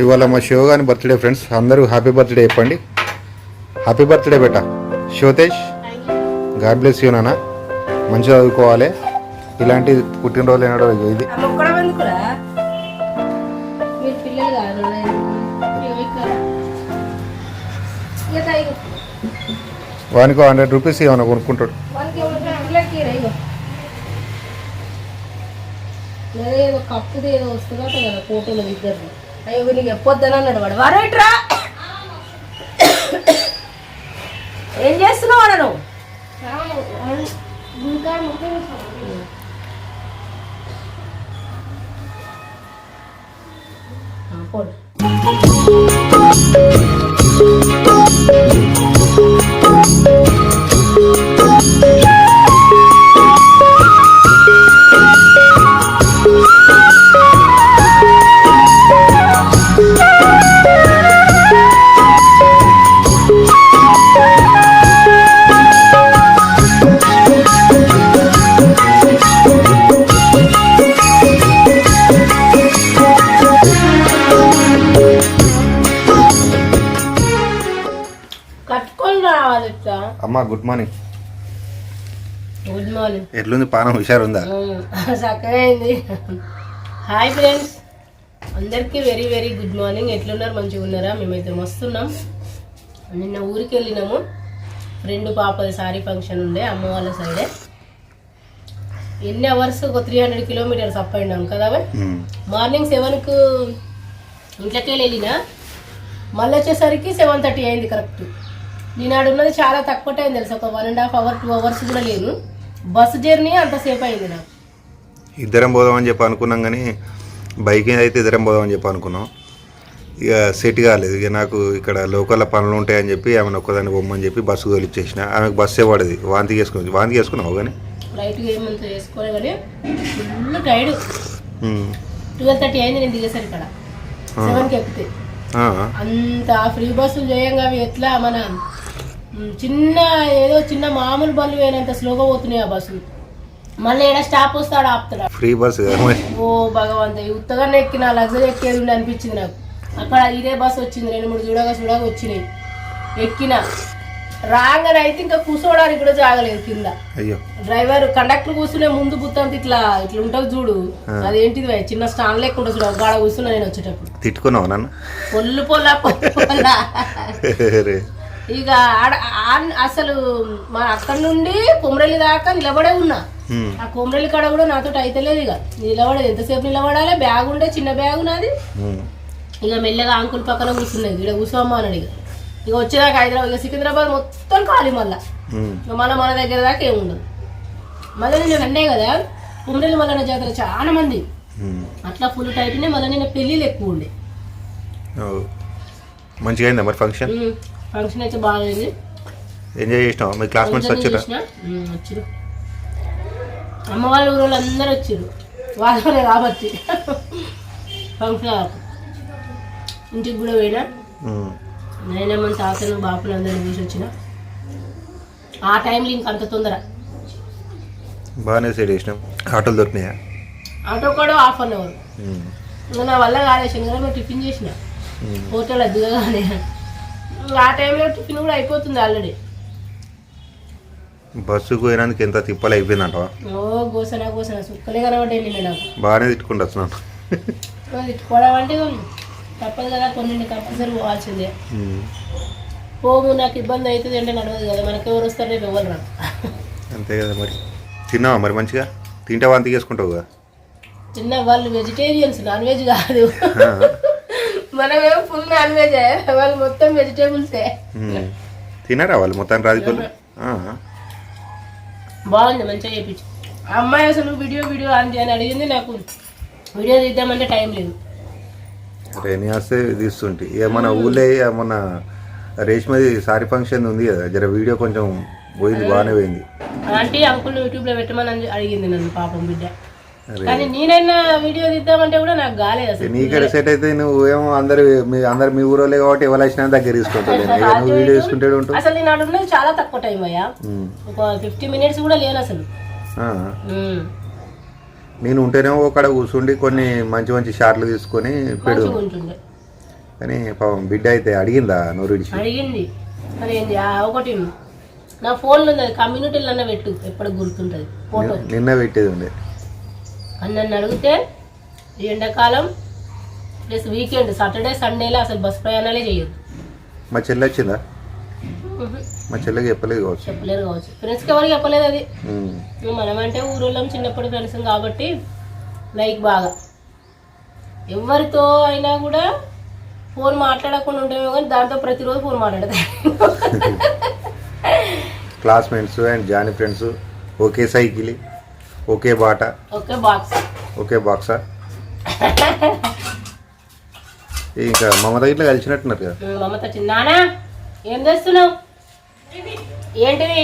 ఇవాళ మా శివ గారి బర్త్డే ఫ్రెండ్స్. అందరూ హ్యాపీ బర్త్డే చెప్పండి. హ్యాపీ బర్త్డే బేట. శివతేజ్ గాడ్ బ్లెస్ యూ నాన్న. మంచిగా చదువుకోవాలి. ఇలాంటి పుట్టినరోజు అయినాడు ఇది. వానికి హండ్రెడ్ రూపీస్ ఏమైనా కొనుక్కుంటాడు. కప్పుది ఏదో వస్తుందట కదా ఫోటోలు ఇద్దరు అయ్యో నీకు ఎప్పొద్దని అన్నాడు వాడు. వరేట్రా ఏం చేస్తున్నావు వాడు నువ్వు? పోడు. Good morning. Good morning. ఎట్లుంది పానం? చక్కగా అయింది హాయ్ ఫ్రెండ్స్. అందరికీ వెరీ వెరీ గుడ్ మార్నింగ్. ఎట్లున్నారు? మంచిగా ఉన్నారా? మేమైతే మస్తున్నాం. నిన్న ఊరికి వెళ్ళినాము. ఫ్రెండ్ పాపది సారీ ఫంక్షన్ ఉండే అమ్మ వాళ్ళ సైడే. ఎన్ని అవర్స్? ఒక త్రీ హండ్రెడ్ కిలోమీటర్స్ అప్ అయినాం కదా. మార్నింగ్ సెవెన్కు ఇంట్లోకి వెళ్ళినా మళ్ళీ వచ్చేసరికి సెవెన్ థర్టీ అయింది కరెక్ట్ నేనాడు ఉన్నది చాలా తక్కువ టైం తెలుసు ఒక one and half hour two hours కూడా లేదు. బస్సు జర్నీ అంతసేపు అయింది నాకు. ఇద్దరం పోదామని చెప్పి అనుకున్నాం కానీ బైక్ అయితే ఇద్దరం పోదామని చెప్పి అనుకున్నాం. ఇక సెట్ కాలేదు. ఇక నాకు ఇక్కడ లోకల్ పనులు ఉంటాయని చెప్పి ఆమెను ఒక్కదాన్ని పొమ్మని చెప్పి బస్సు తోలిచ్చేసిన. ఆమెకు బస్సే పడది. వాంతి చేసుకుని వాంతి చేసుకున్నావు కానీ? లైట్గా ఏమంత చేసుకోలే కానీ full tired um. Twelve thirty అయింది నేను ఇక్కడ సెవెన్కి ఎక్కితే. ఆ. అంత ఫ్రీ బస్సులు చేయంగా అవి ఎట్లా మన చిన్న ఏదో చిన్న మామూలు బండ్లు వేయనంత స్లోగా పోతున్నాయి ఆ బస్సులు. మళ్ళీ ఏడా స్టాప్ వస్తాడు ఆపుతాడు. ఫ్రీ బస్ ఓ భగవంత ఈ ఉత్తగానే ఎక్కిన లగ్జరీ ఎక్కేది ఉండి అనిపించింది నాకు. అక్కడ ఇదే బస్ వచ్చింది రెండు మూడు చూడగా చూడగా వచ్చినాయి. ఎక్కిన. రాగానే అయితే ఇంకా కూర్చోవడానికి కూడా జాగలేదు కింద. అయ్యో. డ్రైవర్ కండక్టర్ కూర్చునే ముందు గుత్తంత ఇట్లా ఇట్లా ఉంటుంది చూడు. అదేంటిది చిన్న స్టాండ్ ఉంటుంది చూడు గాడ కూర్చున్నా నేను వచ్చేటప్పుడు. తిట్టుకున్నావు నన్ను? పొల్లు పొల్ల పొల్ల. ఇక ఆడ అసలు మా అక్కడ నుండి కొమరలి దాకా నిలబడే ఉన్నా. ఆ కొమరలి కాడ కూడా నాతో అయితలేదు ఇక. నిలబడేది. ఎంతసేపు నిలబడాలి? బ్యాగ్ ఉండే చిన్న బ్యాగ్ నాది. ఇక మెల్లగా అంకుల్ పక్కన కూర్చున్నది ఇక్కడ కూర్చోమ్మా అన్నాడు ఇక. ఇక వచ్చేదాకా హైదరాబాద్ ఇక సికింద్రాబాద్ మొత్తం ఖాళీ మళ్ళా. మళ్ళీ మన దగ్గర దాకా ఏముండదు మళ్ళీ నేను అన్నే కదా కుమ్రెల్లి మల్లన్న జాతర చాలా మంది. అట్లా ఫుల్ టైట్నే మళ్ళీ నేను పెళ్ళిళ్ళు ఎక్కువ ఉండే. మంచిగా అయిందా మరి ఫంక్షన్? ఫంక్షన్ అయితే బాగాలేదు. ఎంజాయ్ చేసినావా? మీ క్లాస్మేట్స్ వచ్చిరా? వచ్చిరు అమ్మ వాళ్ళ ఊరు వాళ్ళు అందరూ వచ్చిరు వాళ్ళనే కాబట్టి. ఫంక్షన్. ఇంటికి కూడా పోయినా. నైనా మన తాతను బాపులు అందరిని చూసి వచ్చిన. ఆ టైంలో ఇంక అంత తొందర. బాగానే సెట్ చేసినాం. ఆటోలు దొరికినాయా? ఆటో కూడా హాఫ్ అన్ అవర్ నా వల్ల కాలేసాను కదా మేము టిఫిన్ చేసిన. హోటల్ దిగగానే ఇంకా ఆ టైంలో టిఫిన్ కూడా అయిపోతుంది ఆల్రెడీ. బస్సుకు పోయినందుకు ఎంత తిప్పలు అయిపోయిందంటవా ఓ గోసన గోసన సుక్కలే కనబడ్డాయి నిన్న నాకు. బాగానే తిట్టుకుంటూ తిట్టుకోవడం అంటే తప్పదు కదా కొన్ని కంపల్సరీ పోవాల్సిందే. పోము నాకు ఇబ్బంది అవుతుంది అంటే నడవదు కదా మనకి ఎవరు వస్తారు రేపు ఎవరు రాదు అంతే కదా మరి. తిన్నావా మరి మంచిగా? తింటే వాంతి చేసుకుంటావు కదా చిన్న వాళ్ళు వెజిటేరియన్స్ నాన్ వెజ్ కాదు. మనమేమో ఫుల్ నాన్ వెజ్ వాళ్ళు మొత్తం వెజిటేబుల్సే. తినారా వాళ్ళు? మొత్తానికి రాజుకోలు బాగుంది మంచిగా చేయించు ఆ అమ్మాయి అసలు వీడియో వీడియో అంది అని అడిగింది నాకు. వీడియో తీద్దామంటే టైం లేదు. రేణి వస్తే తీస్తుంటే. ఇక మన ఊళ్ళో ఇక మన రేష్మది సారీ ఫంక్షన్ ఉంది కదా? జర వీడియో కొంచెం పోయింది బాగానే పోయింది. ఆంటీ అంకుల్ యూట్యూబ్లో పెట్టమని అని అడిగింది నన్ను పాపం బిడ్డ. కానీ నేనైనా వీడియో తీద్దామంటే కూడా నాకు కాలేదు అసలు. నీకడ సెట్ అయితే నువ్వు ఏమో అందరు మీ అందరు మీ ఊరోళ్ళే కాబట్టి ఎవరు వచ్చినా దగ్గర తీసుకుంటావు. ఇక నువ్వు వీడియో తీసుకుంటే ఉంటావు. అసలు నేను అడుగున్నది చాలా తక్కువ టైం అయ్యా. ఒక ఫిఫ్టీ మినిట్స్ కూడా లేను అసలు. నేను ఉంటేనేమో ఒకడ కూర్చుండి కొన్ని మంచి మంచి షార్ట్లు తీసుకొని పెడు. కానీ పాపం బిడ్డ అయితే అడిగిందా నోరుడిచి అడిగింది. మరి ఏంది? ఆ ఒకటి నా ఫోన్లో ఉంది. అది కమ్యూనిటీలోనే పెట్టు. ఎప్పటికి గుర్తుంటుంది. ఫోటో నిన్న పెట్టేది ఉండే. అని నన్ను అడిగితే ఈ ఎండాకాలం ప్లస్ వీకెండ్ సాటర్డే సండేలో అసలు బస్ ప్రయాణాలే చేయొద్దు. మా చెల్లి వచ్చిందా? మా చెల్లెకి చెప్పలేదు కావచ్చు. చెప్పలేరు కావచ్చు. ఫ్రెండ్స్కి ఎవరికి చెప్పలేదు అది. ఉమ్. మనమంటే ఊరోళ్ళం చిన్నప్పటి ఫ్రెండ్స్ కాబట్టి లైక్ బాగా. ఎవరితో అయినా కూడా ఫోన్ మాట్లాడకుండా ఉంటామో కానీ దాంతో ప్రతిరోజు ఫోన్ మాట్లాడతాయి క్లాస్మేట్స్ అండ్ జానీ ఫ్రెండ్స్ ఒకే సైకిల్. ఒకే బాట. ఓకే బాక్స్. ఒకే బాక్సా. ఇంకా మమత ఇట్లా కలిసినట్టున్నారు కదా. మమత వచ్చింది నానా ఏం చేస్తున్నావు? ఏంటిది?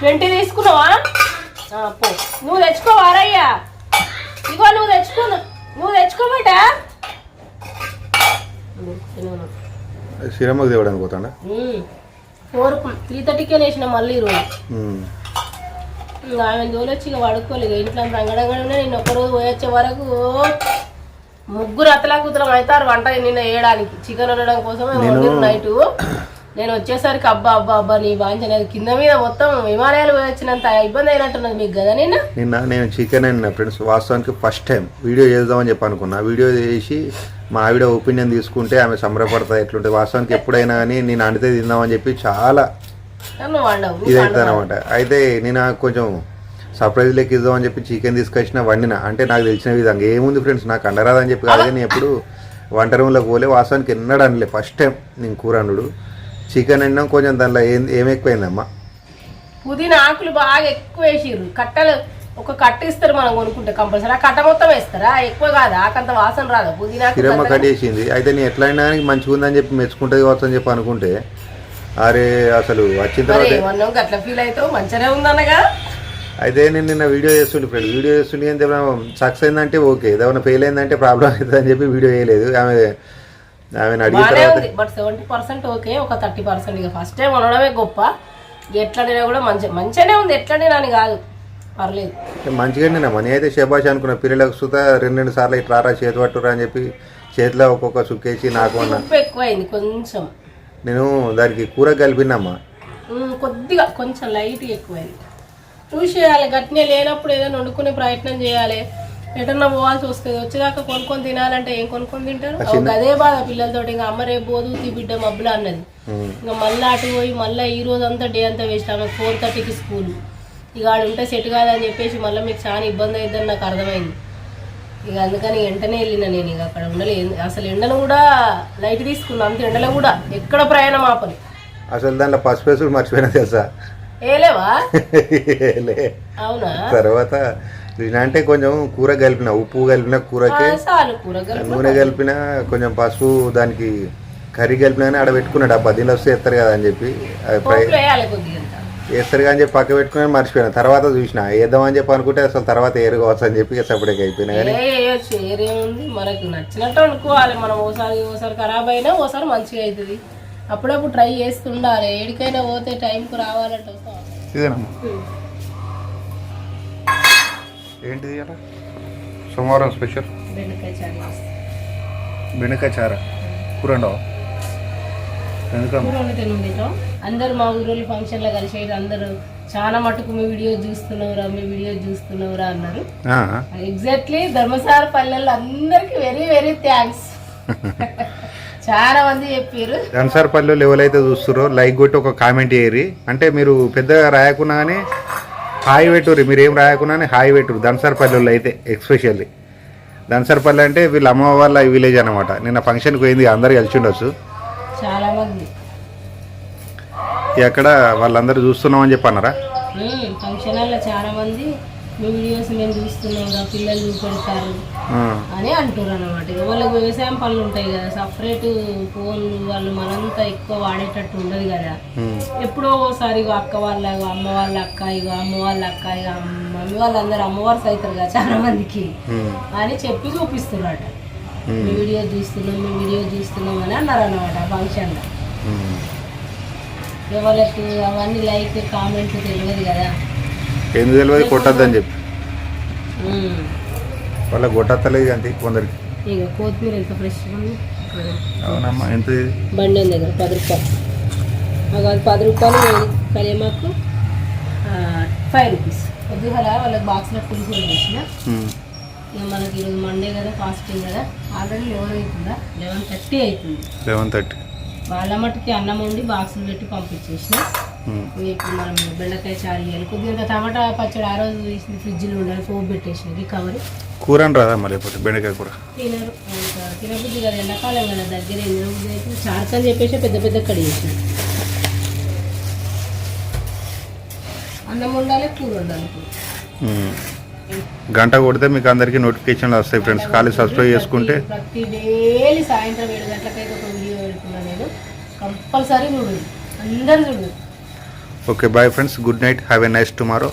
ట్వంటీ తీసుకున్నావా? పో. నువ్వు తెచ్చుకోవారయ్యా ఇగో నువ్వు తెచ్చుకో నువ్వు తెచ్చుకోబట శ్రీరమ్మకి తేవడానికి పోతాడా? ఫోర్ త్రీ థర్టీకే వేసిన మళ్ళీ ఈరోజు. ఇంకా ఆమె దోలొచ్చి ఇక పడుకోలేదు. ఇంట్లో అంత అంగడంగానే నేను ఒక్కరోజు పోయొచ్చే వరకు ముగ్గురు అత్తలా కూతురం అవుతారు వంట నిన్న వేయడానికి. చికెన్ వండడం కోసం నేను- నైట్. నేను వచ్చేసరికి అబ్బా అబ్బా అబ్బా నీ బాంచనేది కింద మీద మొత్తం విమానాలు పోయొచ్చినంత ఇబ్బంది అయినట్టున్నది మీకు కదా నిన్న? నిన్న నేను చికెన్ అండ్ ఫ్రెండ్స్ వాస్తవానికి ఫస్ట్ టైం వీడియో చేద్దామని చెప్పి అనుకున్నా. వీడియో చేసి మా ఆవిడ ఒపీనియన్ తీసుకుంటే ఆమె సంబరపడతా ఎట్లుంటే. వాస్తవానికి ఎప్పుడైనా కానీ నేను అండితే తిందామని చెప్పి చాలా నువ్వు వండవు ఇది అవుతుంది అనమాట. అయితే నేను కొంచెం సర్ప్రైజ్ లెక్క ఇద్దామని చెప్పి చికెన్ తీసుకొచ్చిన వండిన. అంటే నాకు తెలిసిన విధంగా ఏముంది ఫ్రెండ్స్ నాకు అండరాదని చెప్పి కాదు కానీ ఎప్పుడు వంట రూమ్లోకి పోలే వాస్తవానికి ఎన్నడూ అనలే. ఫస్ట్ టైం నేను కూర వండుడు. చికెన్ వండినాం కొంచెం దాంట్లో ఏం ఏం ఎక్కువైందమ్మా? పుదీనా ఆకులు బాగా ఎక్కువ వేసిర్రు. కట్టలు ఒక కట్ట ఇస్తారు మనం కొనుక్కుంటే కంపల్సరీ ఆ కట్ట మొత్తం వేస్తారా? ఎక్కువ కాదు? ఆకంత వాసన రాదు? పుదీనా కిరమ్మ కట్ చేసింది. అయితే నేను ఎట్లా అయినా కానీ మంచిగా ఉందని చెప్పి మెచ్చుకుంటుంది కావచ్చు అని చెప్పి అనుకుంటే అరే అసలు వచ్చిన తర్వాత గట్ల ఫీల్ అవుతావు? మంచిగానే ఉందన్నగా. అయితే నేను నిన్న వీడియో చేస్తుండే ఫ్రెండ్ వీడియో చేస్తుండే చెప్పిన సక్సెస్ అయిందంటే ఓకే ఏదైనా ఫెయిల్ అయిందంటే ప్రాబ్లం అవుతుంది అని చెప్పి వీడియో చేయలేదు. ఆమె ఆమెను ఉంది. బట్ సెవెంటీ పర్సెంట్ ఓకే ఒక థర్టీ పర్సెంట్ ఇక. ఫస్ట్ టైం ఉండడమే గొప్ప. ఎట్లడినా కూడా మంచి మంచిగానే ఉంది. ఎట్లడినా అని కాదు. పర్లేదు. మంచిగా నేను మనీ అయితే శబాష్ అనుకున్న. పిల్లలకు సుత రెండు రెండు సార్లు ఇట్లా రా చేతి పట్టురా అని చెప్పి చేతిలో ఒక్కొక్క సుక్కేసి నాకు ఉప్పు ఎక్కువైంది కొంచెం. నేను దానికి కూర కలిపినమ్మా కొద్దిగా కొంచెం లైట్ ఎక్కువైంది. చూసి చేయాలి గట్టినే లేనప్పుడు ఏదైనా వండుకునే ప్రయత్నం చేయాలి. ఎటన్నా పోవాల్సి వస్తుంది వచ్చేదాకా కొనుక్కొని తినాలంటే ఏం కొనుక్కొని తింటారు? అదే బాధ పిల్లలతో ఇంకా అమ్మ రేపు పోదు తీ బిడ్డ మబ్బులు అన్నది. ఇంకా మళ్ళీ అటు పోయి మళ్ళీ ఈ రోజు అంతా డే అంతా వేస్ట్ ఆమె ఫోర్ థర్టీకి స్కూల్ ఇక ఆడ ఉంటే సెట్ కాదని చెప్పేసి మళ్ళీ మీకు చాలా ఇబ్బంది అవుతుందని నాకు అర్థమైంది. ఇక అందుకని వెంటనే వెళ్ళిన నేను ఇక అక్కడ ఉండలేదు అసలు ఎండను కూడా లైట్ తీసుకున్నా అంత ఎండలో కూడా ఎక్కడ ప్రయాణం ఆపని. అసలు దాంట్లో పసుపు వేసుడు మర్చిపోయినా తెలుసా? ఏలేవా. అవునా? తర్వాత అంటే కొంచెం కూర కలిపిన ఉప్పు కలిపిన కూరకి నూనె కలిపిన కొంచెం పసుపు దానికి కర్రీ కలిపిన ఆడ పెట్టుకున్న డబ్బా దీనిలో వస్తే ఎత్తారు కదా అని చెప్పి వేస్తారు కానీ చెప్పి పక్క పెట్టుకుని మర్చిపోయినా. తర్వాత చూసిన. వేద్దామని చెప్పి అనుకుంటే అసలు తర్వాత ఏరు కావచ్చు అని చెప్పి సపరేట్గా అయిపోయినా కానీ. ఏరేముంది మనకు నచ్చినట్టు అనుకోవాలి. మనం ఓసారి ఓసారి ఖరాబ్ అయినా ఓసారి మంచిగా అవుతుంది అప్పుడప్పుడు ట్రై చేస్తుండాలి. ఏడికైనా పోతే టైంకు రావాలంటే. ఇదేనమ్మా. ఏంటిది అలా సోమవారం స్పెషల్? బెండకాయ చారు. బెండకాయ చార? కూర ఉండవా ఎందుకమ్మా కూర వండితే నువ్వు తింటావు అందరు మా ఊరోళ్ళు ఫంక్షన్లో కలిసేది అందరూ చాలా మటుకు మీ వీడియో చూస్తున్నావురా మీ వీడియో చూస్తున్నావురా అన్నారు. ఎగ్జాక్ట్లీ ధర్మసార పల్లెల్లో అందరికి వెరీ వెరీ థ్యాంక్స్ చాలా మంది చెప్పారు ధన్సార్పల్లిలో లెవెల్ అయితే చూస్తుర్రో. లైక్ కొట్టి ఒక కామెంట్ చేయరి అంటే మీరు పెద్దగా రాయకున్నా కానీ హాయ్ పెట్టుర్రి. మీరు ఏం రాయకున్నా కానీ హాయ్ పెట్టుర్రు. ధన్సార్పల్లిలో అయితే ఎక్స్పెషల్లీ ధన్సార్పల్లి అంటే వీళ్ళ అమ్మ వాళ్ళ విలేజ్ అనమాట నిన్న ఫంక్షన్కి పోయింది అందరు కలిసి ఉండొచ్చు. మంది ఎక్కడ వాళ్ళందరూ చూస్తున్నామని చెప్పి అన్నారా ఫంక్షన్ హాల్లో చాలా మంది మీ వీడియోస్ మేము చూస్తున్నాం రా పిల్లలు చూపెడతారు అని అంటారు అనమాట ఇక వాళ్ళకి వ్యవసాయం పనులు ఉంటాయి కదా సపరేట్ ఫోన్ వాళ్ళు మనంతా ఎక్కువ వాడేటట్టు ఉండదు కదా. ఎప్పుడో ఒకసారి ఇగో అక్క వాళ్ళ అమ్మ వాళ్ళ అక్క ఇగో అమ్మ వాళ్ళ అక్క ఇక మమ్మీ వాళ్ళందరూ అమ్మవారు అవుతారు కదా చాలా మందికి అని చెప్పి చూపిస్తున్నారట. మీ వీడియో చూస్తున్నాం మీ వీడియో చూస్తున్నాం అని అన్నారు అనమాట ఫంక్షన్లో ఉమ్. ఎవరికి అవన్నీ లైక్ కామెంట్ తెలియదు కదా. ఎందుకు తెలియదు? కొట్టద్దని చెప్పి. ఉమ్. వాళ్ళకి కొట్టత్తలేదు అంతే కొందరికి. ఇక కొత్తిమీర ఎంత ఫ్రెష్గా ఉంది. అవునమ్మా ఎంత బండి దగ్గర పది రూపాయలు. మాకు పది రూపాయలు వేడి కరివేమాకు ఫైవ్ రూపీస్ పొద్దుగల వాళ్ళకి బాక్స్లో పులుసు వేసిన. ఇక మనకి ఈరోజు మండే కదా ఫాస్టింగ్ కదా. ఆల్రెడీ లెవెన్ అవుతుందా? లెవెన్ థర్టీ అవుతుంది లెవెన్ థర్టీ వాళ్ళ మట్టుకి అన్నం వండి బాక్సులు పెట్టి పంపించేసిన. ఇక ఇప్పుడు మనం బెండకాయ చారు చేయాలి. కొద్దిగా టమాటా పచ్చడి ఆ రోజు తీసింది ఫ్రిడ్జ్లో ఉండాలి పోపు పెట్టేసిన రికవరీ కూర అని రాదా మరి బెండకాయ కూర? తినరు. ఇంకా తినబుద్ధి కదా. ఎండాకాలం కదా దగ్గర తినబుద్ధి అయితే చార్క్ అని చెప్పేసి పెద్ద పెద్ద కడి చేసిన. అన్నం ఉండాలి కూర ఉండాలి. గంట కొడితే మీకు అందరికీ నోటిఫికేషన్లు వస్తాయి ఫ్రెండ్స్ ఖాళీ సబ్స్క్రైబ్ చేసుకుంటే ప్రతి డైలీ సాయంత్రం ఏడు గంటలకైతే ఒక వీడియో నేను. కంపల్సరీ చూడండి అందరు చూడండి okay bye friends good night have a nice tomorrow